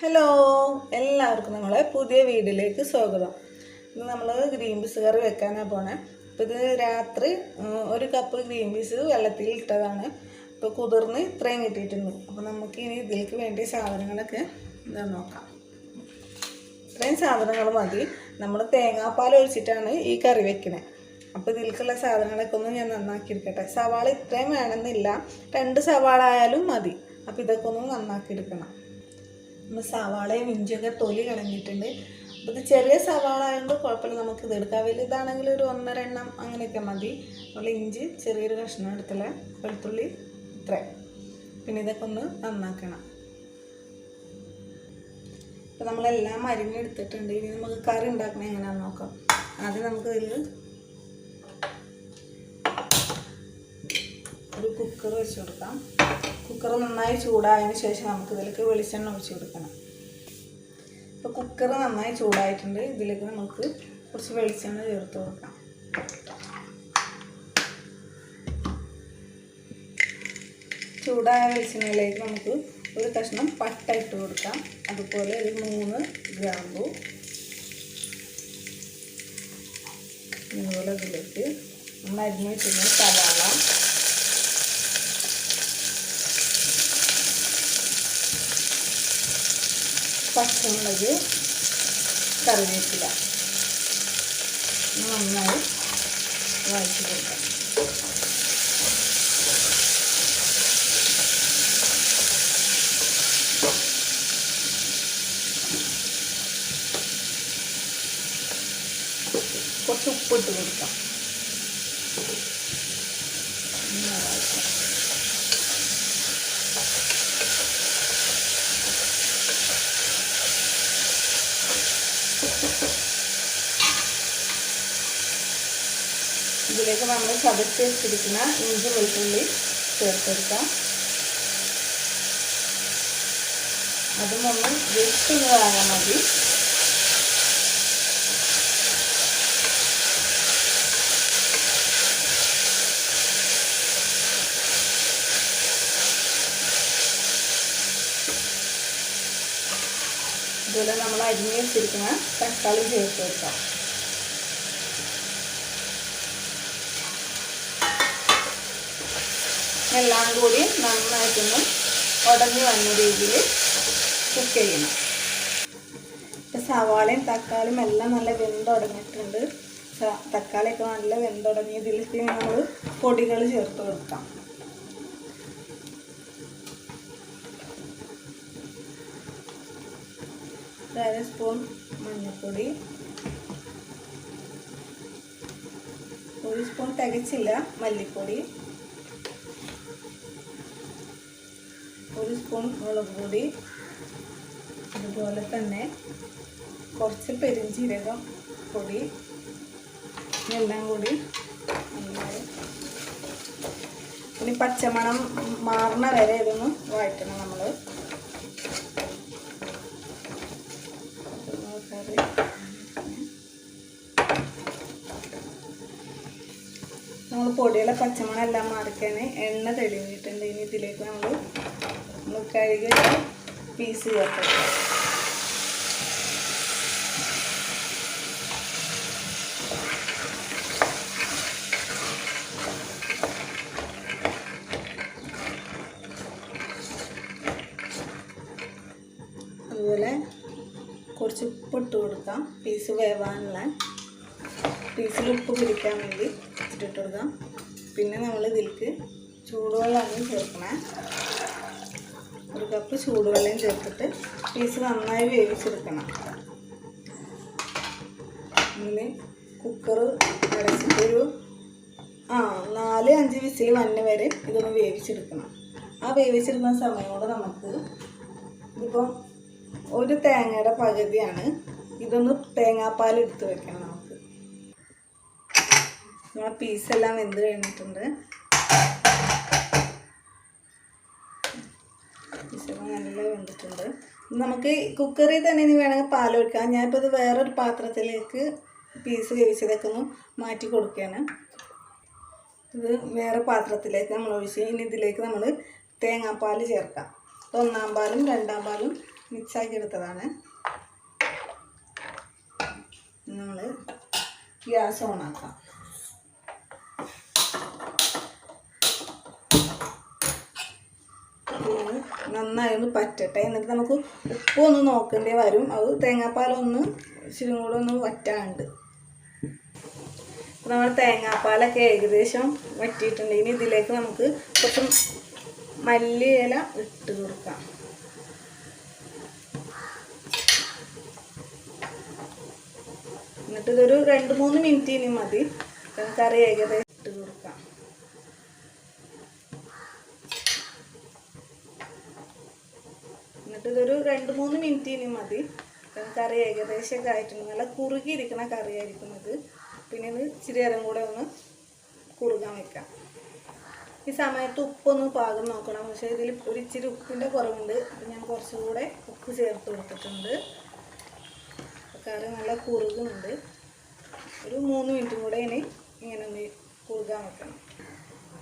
Hello എല്ലാവർക്കും നമ്മളെ പുതിയ വീഡിയോയിലേക്ക് സ്വാഗതം. ഇന്ന് നമ്മൾ ഗ്രീൻ പീസ് കറി വെക്കാനാണ് പോണേ. അപ്പോൾ ഇത് രാത്രി ഒരു കപ്പ് ഗ്രീൻ പീസ് വെള്ളത്തിൽ ഇട്ടതാണ്. ഇപ്പോൾ കുതിർന്ന് ഇത്രയും കിട്ടിയിട്ടുണ്ട്. അപ്പോൾ നമുക്ക് ഇനി ഇതിലേക്ക് വേണ്ടിയ സാധനങ്ങളൊക്കെ എന്താ നോക്കാം. ഇത്രയും സാധനങ്ങൾ മതി. നമ്മൾ തേങ്ങാപ്പാൽ ഒഴിച്ചിട്ടാണ് ഈ കറി വെക്കുന്നത് അപ്പോൾ ഇതിലേക്കുള്ള സാധനങ്ങളൊക്കെ ഒന്ന് ഞാൻ നന്നാക്കി എടുക്കട്ടെ സവാള ഇത്രയും വേണമെന്നില്ല. രണ്ട് സവാള ആയാലും മതി. അപ്പോൾ ഇതൊക്കെ ഒന്ന് നന്നാക്കി എടുക്കണം നമ്മൾ സവാളയും ഇഞ്ചിയൊക്കെ തൊലി കളഞ്ഞിട്ടുണ്ട്. അപ്പോൾ ഇത് ചെറിയ സവാള ആയതുകൊണ്ട് കുഴപ്പമില്ല നമുക്ക് ഇത് എടുക്കാം. വലുതാണെങ്കിൽ ഒരു ഒന്നര എണ്ണം അങ്ങനെയൊക്കെ മതി. നമ്മൾ ഇഞ്ചി ചെറിയൊരു കഷ്ണം എടുത്തില്ല വെളുത്തുള്ളി ഇത്ര. പിന്നെ ഇതൊക്കെ ഒന്ന് നന്നാക്കണം. അപ്പോൾ നമ്മളെല്ലാം അരിഞ്ഞെടുത്തിട്ടുണ്ട്. ഇനി നമുക്ക് കറി ഉണ്ടാക്കണം എങ്ങനെയാണെന്ന് നോക്കാം. ആദ്യം നമുക്ക് ഇതിൽ ഒരു കുക്കർ വെച്ച് കൊടുക്കാം. കുക്കർ നന്നായി ചൂടായതിന് ശേഷം നമുക്ക് ഇതിലേക്ക് വെളിച്ചെണ്ണ ഒഴിച്ച് കൊടുക്കണം. ഇപ്പോൾ കുക്കർ നന്നായി ചൂടായിട്ടുണ്ട്. ഇതിലേക്ക് നമുക്ക് കുറച്ച് വെളിച്ചെണ്ണ ചേർത്ത് കൊടുക്കാം. ചൂടായ വെളിച്ചെണ്ണയിലേക്ക് നമുക്ക് ഒരു കഷ്ണം പട്ട ഇട്ട് കൊടുക്കാം. അതുപോലെ ഒരു മൂന്ന് ഗ്രാമ്പു. അതുപോലെ ഇതിലേക്ക് നമ്മൾ അരിഞ്ഞ് വെച്ചിരുന്ന സവാള. പച്ചമുളക് കറിവേപ്പില. നന്നായി വഴറ്റി കൊടുക്കാം. കുറച്ച് ഉപ്പിട്ട് കൊടുക്കാം. ഇതിലേക്ക് നമ്മൾ ചതച്ച് വെച്ചിരിക്കുന്ന ഇഞ്ചി വെളുത്തുള്ളി ചേർത്തെടുക്കാം. അതും ഒന്ന് ജസ്റ്റ് മതി. അതുപോലെ നമ്മൾ അരിഞ്ഞ് വെച്ചിരിക്കുന്ന തക്കാളി ചേർത്ത് വെക്കാം. എല്ലാം കൂടി നന്നായിട്ടൊന്ന് ഉടഞ്ഞു വന്ന രീതിയിൽ കുക്ക് ചെയ്യണം. സവാളയും തക്കാളിയും എല്ലാം നല്ല വെന്തുടങ്ങിയിട്ടുണ്ട്. തക്കാളിയൊക്കെ നല്ല വെന്തുടങ്ങി ഇതിലേക്ക് നമ്മൾ പൊടികൾ ചേർത്ത് കൊടുക്കാം. അര സ്പൂൺ മഞ്ഞൾപ്പൊടി. ഒരു സ്പൂൺ തികച്ചില്ല മല്ലിപ്പൊടി. ഒരു സ്പൂൺ മുളക് പൊടി അതുപോലെ തന്നെ കുറച്ച് പെരിഞ്ചീരകം പൊടി എല്ലാം കൂടി ഇനി പച്ചമണം മാറണ വരെ ഇതൊന്ന് വഴറ്റണം നമ്മൾ കറി നമ്മൾ പൊടിയുടെ പച്ചമണം എല്ലാം മാറിക്കാൻ എണ്ണ തെളിഞ്ഞിട്ടുണ്ട്. ഇനി ഇതിലേക്ക് നമ്മൾ നമ്മൾ കഴുകിയ പീസ് ചേർക്കാം അതുപോലെ കുറച്ച് ഉപ്പ് ഇട്ട് കൊടുക്കാം. പീസ് വേവാനുള്ള. പീസിൽ ഉപ്പ് പിടിക്കാൻ വേണ്ടി ഇട്ടിട്ട് കൊടുക്കാം. പിന്നെ നമ്മൾ ഇതിലേക്ക് ചൂടുവെള്ളമാണ് ചേർക്കണേ. ഒരു കപ്പ് ചൂടുവെള്ളം ചേർത്തിട്ട് പീസ് നന്നായി വേവിച്ചെടുക്കണം. അങ്ങനെ കുക്കർ അടച്ചിട്ടൊരു ആ നാല് അഞ്ച് വിസിൽ വന്ന വരെ ഇതൊന്ന് വേവിച്ചെടുക്കണം. ആ വേവിച്ചെടുക്കുന്ന സമയം നമുക്ക് ഇതിപ്പം ഒരു തേങ്ങയുടെ പകുതിയാണ് ഇതൊന്ന് തേങ്ങാപ്പാൽ എടുത്ത് വെക്കണം നമുക്ക്. നമ്മളെ പീസെല്ലാം വെന്ത് കഴിഞ്ഞിട്ടുണ്ട്. നല്ല വെന്തിട്ടുണ്ട്. നമുക്ക് കുക്കറിൽ തന്നെ ഇനി വേണമെങ്കിൽ പാൽ ഒഴിക്കാം. ഞാനിപ്പോൾ ഇത് വേറൊരു പാത്രത്തിലേക്ക് പീസ് വേവിച്ചതൊക്കെ ഒന്ന് മാറ്റി കൊടുക്കുകയാണ്. ഇത് വേറെ പാത്രത്തിലേക്ക് നമ്മൾ ഒഴിച്ച് ഇനി ഇതിലേക്ക് നമ്മൾ തേങ്ങാപ്പാൽ ചേർക്കാം. ഒന്നാം പാലും രണ്ടാം പാലും മിക്സാക്കി എടുത്തതാണ്. നമ്മൾ ഗ്യാസ് ഓണാക്കാം ഇത് നന്നായി ഒന്ന് പറ്റട്ടെ. എന്നിട്ട് നമുക്ക് ഉപ്പൊന്ന് നോക്കേണ്ടി വരും. അത് തേങ്ങാപ്പാലൊന്ന് ഇച്ചിരി കൂടെ ഒന്ന് വറ്റാണ്ട്. നമ്മുടെ തേങ്ങാപ്പാലൊക്കെ ഏകദേശം വറ്റിയിട്ടുണ്ട്. ഇനി ഇതിലേക്ക് നമുക്ക് കുറച്ച് മല്ലിയില ഇട്ട് കൊടുക്കാം. എന്നിട്ട് ഇതൊരു രണ്ട് മൂന്ന് മിനിറ്റ് ഇനി മതി. കറി ഏകദേശം ഇട്ട് കൊടുക്കാം എന്നിട്ട് ഇതൊരു രണ്ട് മൂന്ന് മിനിറ്റ് ഇനി മതി കറി ഏകദേശം ആയിട്ടുണ്ട് നല്ല കുറുകിയിരിക്കുന്ന കറിയായിരിക്കും അത്. പിന്നെ ഇത് ഇച്ചിരി നേരം കൂടെ ഒന്ന് കുറുകാൻ വെക്കാം. ഈ സമയത്ത് ഉപ്പൊന്ന് പാകം നോക്കണം. പക്ഷേ ഇതിൽ ഒരു ഇച്ചിരി ഉപ്പിന്റെ കുറവുണ്ട്. അപ്പം ഞാൻ കുറച്ചുകൂടെ ഉപ്പ് ചേർത്ത് കൊടുത്തിട്ടുണ്ട്. കറി നല്ല കുറുകുന്നുണ്ട്. ഒരു മൂന്ന് മിനിറ്റും കൂടെ ഇനി ഇങ്ങനെ ഒന്ന് കുറുകാൻ വെക്കണം.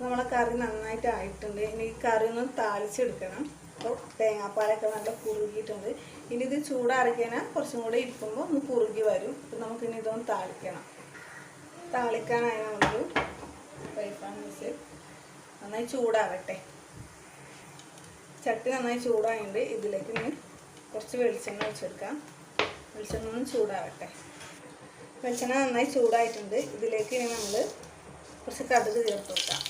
നമ്മളെ കറി നന്നായിട്ട് ആയിട്ടുണ്ട്. ഇനി ഈ കറി ഒന്ന് താളിച്ചെടുക്കണം. അപ്പോൾ തേങ്ങാപ്പാലൊക്കെ നല്ല കുറുകിയിട്ടുണ്ട്. ഇനി ഇത് ചൂടാറിക്കാൻ കുറച്ചും കൂടെ ഇരിക്കുമ്പോൾ ഒന്ന് കുറുകി വരും. അപ്പം നമുക്കിനി ഇതൊന്ന് താളിക്കണം. താളിക്കാനായി നമുക്ക് പാൻ വെച്ച് നന്നായി ചൂടാവട്ടെ ചട്ടി നന്നായി ചൂടായതുകൊണ്ട് ഇതിലേക്ക് ഇനി കുറച്ച് വെളിച്ചെണ്ണ വെച്ചെടുക്കാം വെളിച്ചെണ്ണ ഒന്ന് ചൂടാവട്ടെ വെളിച്ചെണ്ണ നന്നായി ചൂടായിട്ടുണ്ട്. ഇതിലേക്ക് ഇനി നമ്മൾ കുറച്ച് കടുക് ചേർത്ത് കൊടുക്കാം.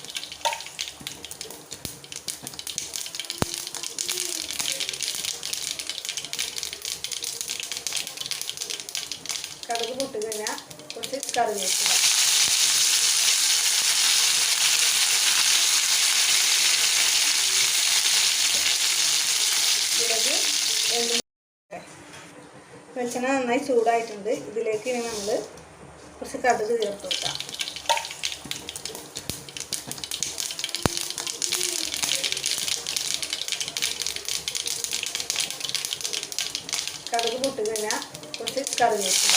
കടുക് പൊട്ടി കഴിഞ്ഞാൽ കുറച്ച് കറിവേപ്പില. വെക്കുക വെളിച്ചെണ്ണ നന്നായി ചൂടായിട്ടുണ്ട്. ഇതിലേക്ക് ഇനി നമ്മൾ കുറച്ച് കടുക് ചേർത്ത് കൊടുക്കാം. കടുക് പൊട്ടി കഴിഞ്ഞാൽ കുറച്ച് കറിവേപ്പില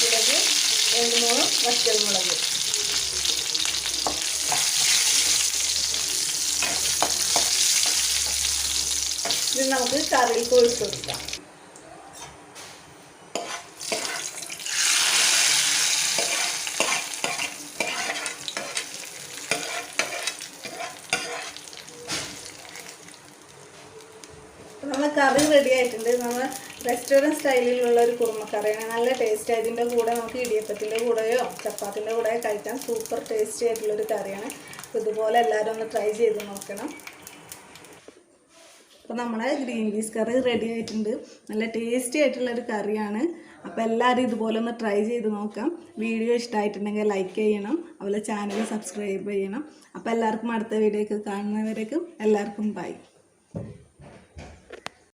മുളക് രണ്ട് മൂന്ന് വറ്റൽമുളക് ഇത് നമുക്ക് കറിയിൽ ഒഴിച്ചു കൊടുക്കാം നമ്മളെ കറി റെഡി ആയിട്ടുണ്ട്. നമ്മൾ റെസ്റ്റോറന്റ് സ്റ്റൈലിലുള്ള ഒരു കുറുമക്കറിയാണ്. നല്ല ടേസ്റ്റ് അതിന്റെ കൂടെ നമുക്ക് ഇടിയപ്പത്തിന്റെ കൂടെയോ ചപ്പാത്തിന്റെ കൂടെ കഴിക്കാൻ സൂപ്പർ ടേസ്റ്റി ആയിട്ടുള്ളൊരു കറിയാണ്. അപ്പോൾ ഇതുപോലെ എല്ലാവരും ഒന്ന് ട്രൈ ചെയ്ത് നോക്കണം. അപ്പോൾ നമ്മുടെ ഗ്രീൻ പീസ് കറി റെഡി ആയിട്ടുണ്ട്. നല്ല ടേസ്റ്റി ആയിട്ടുള്ളൊരു കറിയാണ്. അപ്പോൾ എല്ലാവരും ഇതുപോലെ ഒന്ന് ട്രൈ ചെയ്ത് നോക്കാം. വീഡിയോ ഇഷ്ടമായിട്ടുണ്ടെങ്കിൽ ലൈക്ക് ചെയ്യണം. അതുപോലെ ചാനൽ സബ്സ്ക്രൈബ് ചെയ്യണം. അപ്പോൾ എല്ലാവർക്കും അടുത്ത വീഡിയോക്ക് കാണുന്നവരേക്കും എല്ലാവർക്കും ബൈ